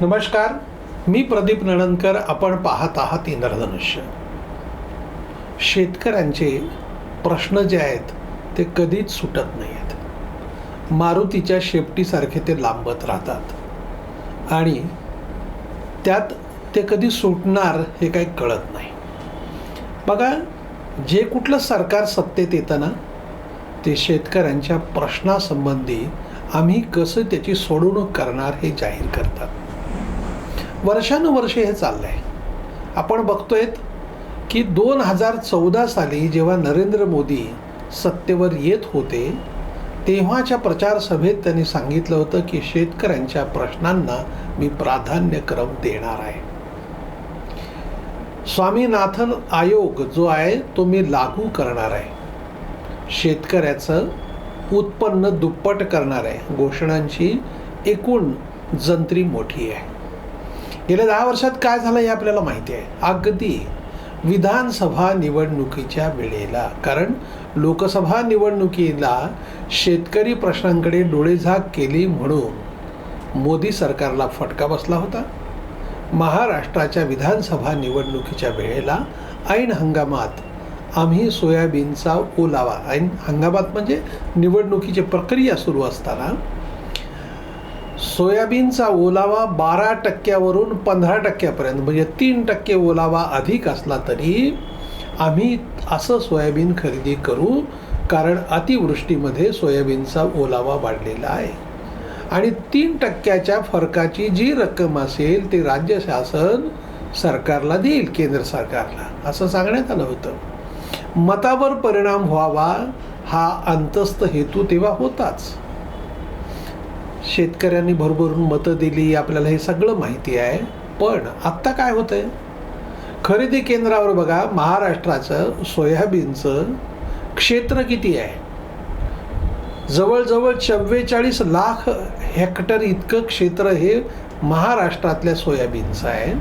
नमस्कार मी प्रदीप नणंदकर आपण पाहत आहात इंद्रधनुष्य. शेतकऱ्यांचे प्रश्न जे आहेत ते कधीच सुटत नाही आहेत मारुतीच्या शेपटीसारखे ते लांबत राहतात. आणि त्यात ते कधी सुटणार हे काही कळत नाही. बघा जे कुठलं सरकार सत्तेत येतं ना ते शेतकऱ्यांच्या प्रश्नासंबंधी आम्ही कसं त्याची सोडवणूक करणार हे जाहीर करतात. वर्षानुवर्षे हे चाललं आहे आपण बघतोय की दोन हजार चौदा साली जेव्हा नरेंद्र मोदी सत्तेवर येत होते तेव्हाच्या प्रचार सभेत त्यांनी सांगितलं होतं की शेतकऱ्यांच्या प्रश्नांना मी प्राधान्यक्रम देणार आहे. स्वामीनाथन आयोग जो आहे तो मी लागू करणार आहे. शेतकऱ्याचं उत्पन्न दुप्पट करणार आहे. घोषणांची एकूण जंत्री मोठी आहे. गेल्या दहा वर्षात काय झालं हे आपल्याला माहिती आहे. अगदी विधानसभा निवडणुकीच्या वेळेला कारण लोकसभा निवडणुकीला शेतकरी प्रश्नांकडे डोळेझाक केली म्हणून मोदी सरकारला फटका बसला होता. महाराष्ट्राच्या विधानसभा निवडणुकीच्या वेळेला ऐन हंगामात आम्ही सोयाबीनचा ओलावा ऐन हंगामात म्हणजे निवडणुकीची प्रक्रिया सुरू असताना सोयाबीनचा ओलावा बारा टक्क्यावरून पंधरा टक्क्यापर्यंत म्हणजे तीन टक्के ओलावा अधिक असला तरी आम्ही असं सोयाबीन खरेदी करू कारण अतिवृष्टीमध्ये सोयाबीनचा ओलावा वाढलेला आहे. आणि तीन टक्क्याच्या फरकाची जी रक्कम असेल ती राज्य शासन सरकारला देईल केंद्र सरकारला. असं सांगण्यात आलं होतं. मतावर परिणाम व्हावा हा अंतस्थ हेतू तेव्हा होताच. शेतकऱ्यांनी भरभरून मतं दिली आपल्याला हे सगळं माहिती आहे. पण आत्ता काय होतंय? खरेदी केंद्रावर बघा महाराष्ट्राचं सोयाबीनचं क्षेत्र किती आहे? जवळजवळ चव्वेचाळीस लाख हेक्टर इतकं क्षेत्र हे महाराष्ट्रातल्या सोयाबीनचं आहे.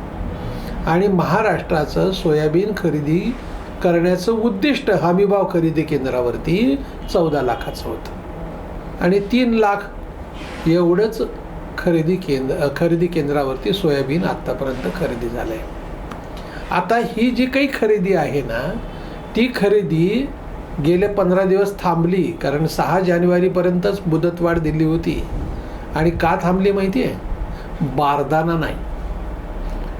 आणि महाराष्ट्राचं सोयाबीन खरेदी करण्याचं उद्दिष्ट हमीभाव खरेदी केंद्रावरती चौदा लाखाचं होतं. आणि तीन लाख एवढंच खरेदी केंद्र खरेदी केंद्रावरती सोयाबीन आत्तापर्यंत खरेदी झालं आहे आता ही जी काही खरेदी आहे ना ती खरेदी गेले पंधरा दिवस थांबली कारण सहा जानेवारीपर्यंतच मुदतवाढ दिली होती. आणि का थांबली माहिती आहे? बारदाना नाही.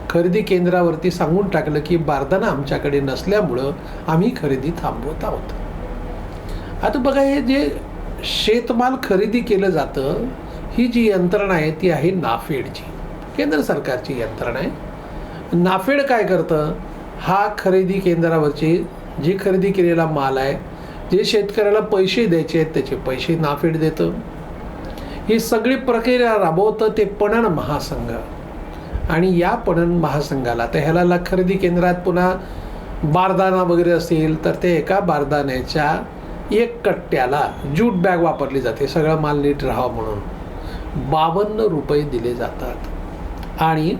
खरेदी केंद्रावरती सांगून टाकलं की बारदाना आमच्याकडे नसल्यामुळं आम्ही खरेदी थांबवत आहोत. आता बघा हे जे शेतमाल खरेदी केलं जातं ही जी यंत्रणा आहे ती आहे नाफेडची. केंद्र सरकारची यंत्रणा आहे. नाफेड काय करतं? हा खरेदी केंद्रावरची जी खरेदी केलेला माल आहे जे शेतकऱ्याला पैसे द्यायचे आहेत त्याचे पैसे नाफेड देतं. ही सगळी प्रक्रिया राबवतं ते पणन महासंघ. आणि या पणन महासंघाला तर ह्याला खरेदी केंद्रात पुन्हा बारदाना वगैरे असेल तर ते एका बारदाण्याच्या एक कट्ट्याला ज्यूट बॅग वापरली जाते सगळं माल नीट राहावं म्हणून. बावन्न रुपये दिले जातात. आणि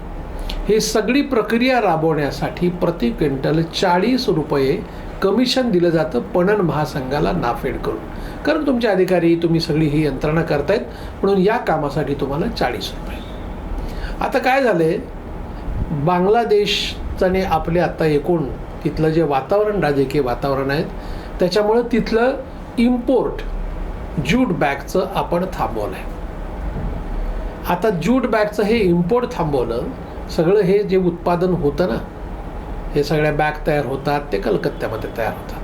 हे सगळी प्रक्रिया राबवण्यासाठी प्रति क्विंटल चाळीस रुपये कमिशन दिलं जातं पणन महासंघाला नाफेड करून. कारण तुमचे अधिकारी तुम्ही सगळी ही यंत्रणा करतायत म्हणून या कामासाठी तुम्हाला चाळीस रुपये. आता काय झालंय? बांगलादेशचाने आपले आता एकूण तिथलं जे वातावरण राजकीय वातावरण आहे त्याच्यामुळं तिथलं इम्पोर्ट ज्यूट बॅगचं आपण थांबवलं आहे आता ज्यूट बॅगचं हे इम्पोर्ट थांबवलं सगळं हे जे उत्पादन होतं ना हे सगळ्या बॅग तयार होतात ते कलकत्त्यामध्ये तयार होतात.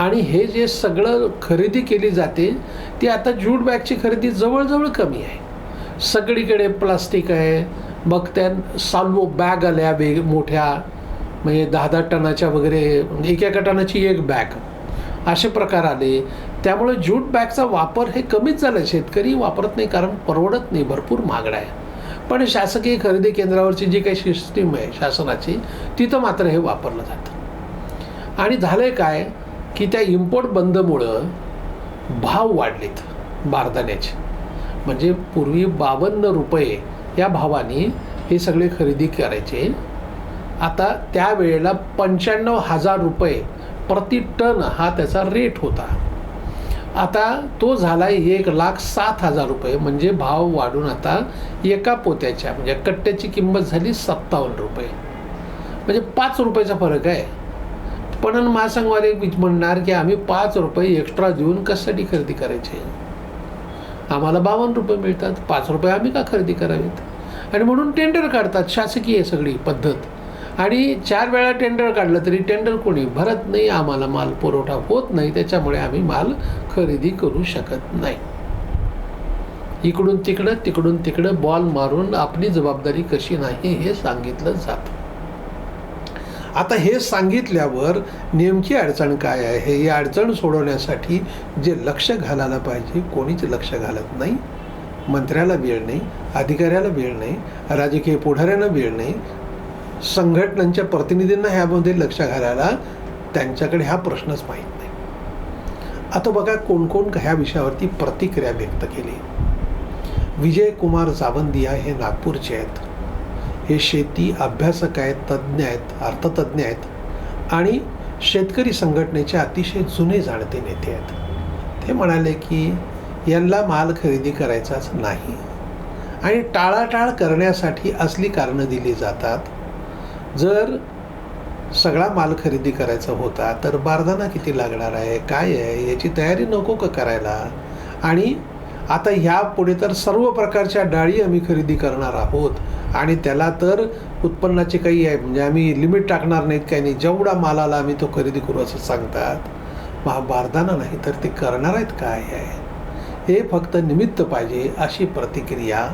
आणि हे जे सगळं खरेदी केली जाते ती आता ज्यूट बॅगची खरेदी जवळजवळ कमी आहे. सगळीकडे प्लास्टिक आहे. मग त्या साल्वो बॅग आल्या वेग मोठ्या म्हणजे दहा दहा टनाच्या वगैरे म्हणजे एका टनाची एक बॅग. असे प्रकार आले. त्यामुळे ज्यूट बॅगचा वापर हे कमीच झालं. आहे शेतकरी वापरत नाही कारण परवडत नाही. भरपूर महागडा आहे. पण शासकीय खरेदी केंद्रावरची जी काही सिस्टीम आहे शासनाची तिथं मात्र हे वापरलं जातं. आणि झालं आहे काय? की त्या इम्पोर्ट बंदमुळं भाव वाढलेत बारदाण्याचे. म्हणजे पूर्वी बावन्न रुपये या भावाने हे सगळे खरेदी करायचे. आता त्यावेळेला पंच्याण्णव हजार रुपये प्रति टन हा त्याचा रेट होता. आता तो झाला एक लाख सात हजार रुपये म्हणजे भाव वाढून आता एका पोत्याच्या म्हणजे कट्ट्याची किंमत झाली सत्तावन्न रुपये. म्हणजे पाच रुपयाचा फरक आहे. पणन महासंघवाले म्हणणार की आम्ही पाच रुपये एक्स्ट्रा देऊन कशासाठी खरेदी करायचे? आम्हाला बावन्न रुपये मिळतात. पाच रुपये आम्ही का खरेदी करावेत? आणि म्हणून टेंडर काढतात. शासकीय आहे सगळी पद्धत. आणि चार वेळा टेंडर काढलं तरी टेंडर कोणी भरत नाही आम्हाला माल पुरवठा होत नाही त्याच्यामुळे आम्ही माल खरेदी करू शकत नाही. इकडून तिकडं तिकडून तिकडं बॉल मारून आपली जबाबदारी कशी नाही हे सांगितलं जातं. आता हे सांगितल्यावर नेमकी अडचण काय आहे? ही अडचण सोडवण्यासाठी जे लक्ष घालायला पाहिजे कोणीच लक्ष घालत नाही. मंत्र्याला वेळ नाही अधिकाऱ्याला वेळ नाही राजकीय पुढाऱ्यांना वेळ नाही संघटनांच्या प्रतिनिधींना ह्यामध्ये लक्ष घालायला त्यांच्याकडे हा प्रश्नच माहीत नाही. आता बघा कोण कोण ह्या विषयावरती प्रतिक्रिया व्यक्त केली. विजय कुमार जावंदिया हे नागपूरचे आहेत. हे शेती अभ्यासक आहेत तज्ज्ञ आहेत अर्थतज्ज्ञ आहेत आणि शेतकरी संघटनेचे अतिशय जुने जाणते नेते आहेत. ते म्हणाले की यांना माल खरेदी करायचाच नाही आणि टाळाटाळ करण्यासाठी असली कारणं दिली जातात जर सगळा माल खरेदी करायचा होता तर बारदाना किती लागणार आहे? काय आहे? याची तयारी नको का करायला? आणि आता ह्या पुढे तर सर्व प्रकारच्या डाळी आम्ही खरेदी करणार आहोत. आणि त्याला तर उत्पन्नाची काही आहे म्हणजे आम्ही लिमिट टाकणार नाहीत काही नाही. जेवढा मालाला आम्ही तो खरेदी करू असं सांगतात. महा बारदाना नाही तर ते करणार आहेत काय आहे? हे फक्त निमित्त पाहिजे अशी प्रतिक्रिया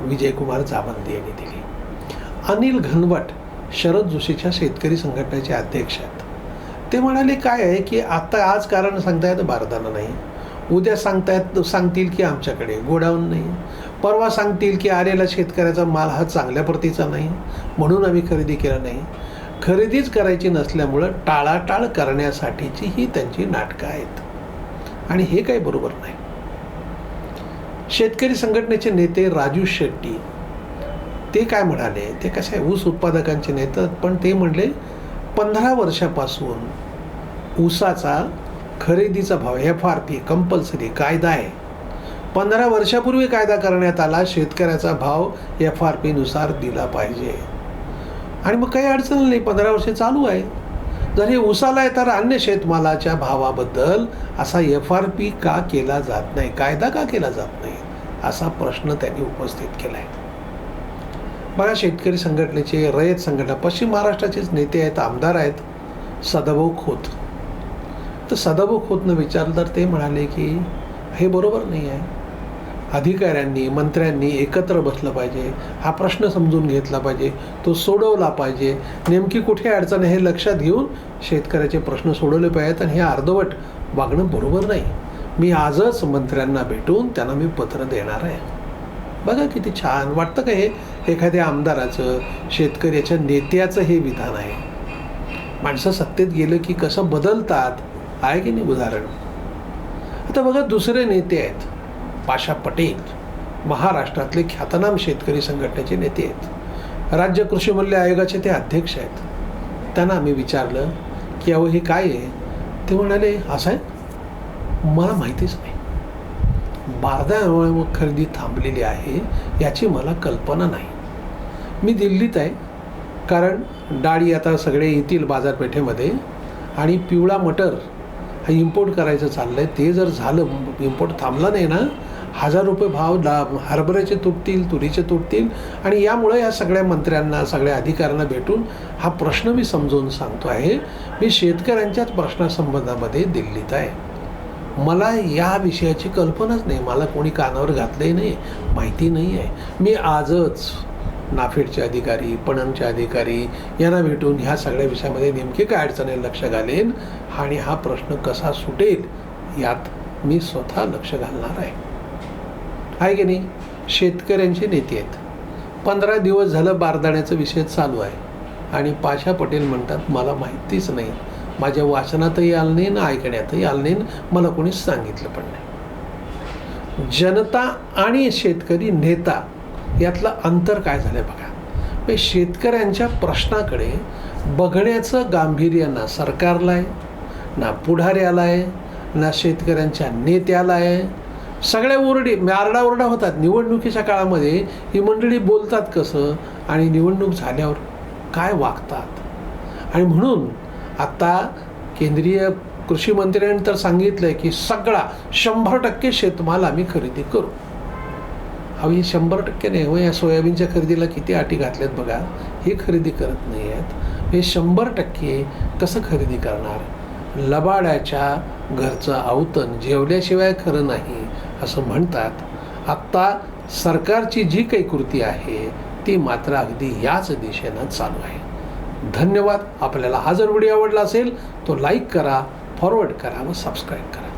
विजयकुमार जावंदे यांनी दिली. अनिल घनवट शरद जोशीच्या शेतकरी संघटनेचे अध्यक्ष आहेत. ते म्हणाले काय आहे की आता आज कारण सांगतायत बारदाना नाही. उद्या सांगतायत सांगतील की आमच्याकडे गोडाऊन नाही. परवा सांगतील की आलेला शेतकऱ्याचा माल हा चांगल्या प्रतीचा नाही. म्हणून आम्ही खरेदी केला नाही. खरेदीच करायची नसल्यामुळं टाळाटाळ करण्यासाठीची ही त्यांची नाटकं आहेत. आणि हे काही बरोबर नाही. शेतकरी संघटनेचे नेते राजू शेट्टी ते काय म्हणाले? ते कसे आहे ऊस उत्पादकांचे नेतात पण ते म्हणले पंधरा वर्षापासून ऊसाचा खरेदीचा भाव एफ आर पी कंपल्सरी कायदा आहे. पंधरा वर्षापूर्वी कायदा करण्यात आला शेतकऱ्याचा भाव एफ आर पीनुसार दिला पाहिजे. आणि मग काही अडचण नाही पंधरा वर्ष चालू आहे. जर हे उसाला आहे तर अन्य शेतमालाच्या भावाबद्दल असा एफ आर पी का केला जात नाही? कायदा का केला जात नाही? असा प्रश्न त्यांनी उपस्थित केला आहे बघा शेतकरी संघटनेचे रयत संघटना पश्चिम महाराष्ट्राचेच नेते आहेत आमदार आहेत सदाभाऊ खोत. तर सदाभाऊ खोतनं विचारलं तर ते म्हणाले की हे बरोबर नाही आहे. अधिकाऱ्यांनी मंत्र्यांनी एकत्र बसलं पाहिजे. हा प्रश्न समजून घेतला पाहिजे. तो सोडवला पाहिजे. नेमकी कुठे अडचण आहे हे लक्षात घेऊन शेतकऱ्याचे प्रश्न सोडवले पाहिजेत आणि हे अर्धवट वागणं बरोबर नाही. मी आजच मंत्र्यांना भेटून त्यांना मी पत्र देणार आहे. बघा किती छान. वाटतं का हे? एखाद्या आमदाराचं शेतकऱ्याच्या नेत्याचं हे विधान आहे. माणसं सत्तेत गेलं की कसं बदलतात आहे की नाही उदाहरण? आता बघा दुसरे नेते आहेत पाशा पटेल महाराष्ट्रातले ख्यातनाम शेतकरी संघटनेचे नेते आहेत. राज्य कृषी मूल्य आयोगाचे ते अध्यक्ष आहेत. त्यांना आम्ही विचारलं की अहो हे काय आहे? ते म्हणाले असं आहे. मला माहितीच नाही. बारदामुळे मग खरेदी थांबलेली आहे याची मला कल्पना नाही. मी दिल्लीत आहे कारण डाळी आता सगळे येतील बाजारपेठेमध्ये आणि पिवळा मटर हा इम्पोर्ट करायचं चाललं आहे ते जर झालं इम्पोर्ट थांबला नाही ना हजार रुपये भाव दा हरभऱ्याचे तुटतील तुरीचे तुटतील आणि यामुळे या सगळ्या मंत्र्यांना सगळ्या अधिकाऱ्यांना भेटून हा प्रश्न मी समजवून सांगतो आहे. मी शेतकऱ्यांच्याच प्रश्नासंबंधामध्ये दिल्लीत आहे. मला या विषयाची कल्पनाच नाही. मला कोणी कानावर घातलंही नाही माहिती नाही आहे. मी आजच नाफेडचे अधिकारी पणनचे अधिकारी यांना भेटून ह्या सगळ्या विषयामध्ये नेमके काय अडचणी लक्ष घालेन आणि हा प्रश्न कसा सुटेल यात मी स्वतः लक्ष घालणार आहे. आहे की नाही? शेतकऱ्यांचे नेते आहेत. पंधरा दिवस झालं बारदाण्याचा विषय चालू आहे आणि पाशा पटेल म्हणतात मला माहितीच नाही. माझ्या वाचनातही आलं नाही ना ऐकण्यातही आलं नाही मला कोणीच सांगितलं पण नाही. जनता आणि शेतकरी नेता यातलं अंतर काय झालं बघा. म्हणजे शेतकऱ्यांच्या प्रश्नाकडे बघण्याचं गांभीर्य ना सरकारला आहे ना पुढाऱ्याला आहे ना शेतकऱ्यांच्या नेत्याला आहे. सगळ्या ओरडी आरडाओरडा होतात. निवडणुकीच्या काळामध्ये ही मंडळी बोलतात कसं आणि निवडणूक झाल्यावर काय वागतात? आणि म्हणून आता केंद्रीय कृषी मंत्र्यांनी तर सांगितलं आहे की सगळा शंभर टक्के शेतमाल आम्ही खरेदी करू. अहो हे शंभर टक्के नाही हो या सोयाबीनच्या खरेदीला किती अटी घातल्यात बघा. हे खरेदी करत नाही आहेत हे शंभर टक्के कसं खरेदी करणार? लबाड्याच्या घरचं आवतन जेवल्याशिवाय खरं नाही असं म्हणतात. आत्ता सरकारची जी काही कृती आहे ती मात्र अगदी याच दिशेनं चालू आहे. धन्यवाद. आपल्याला हा जर व्हिडिओ आवडला असेल तो लाईक करा फॉरवर्ड करा व सबस्क्राईब करा.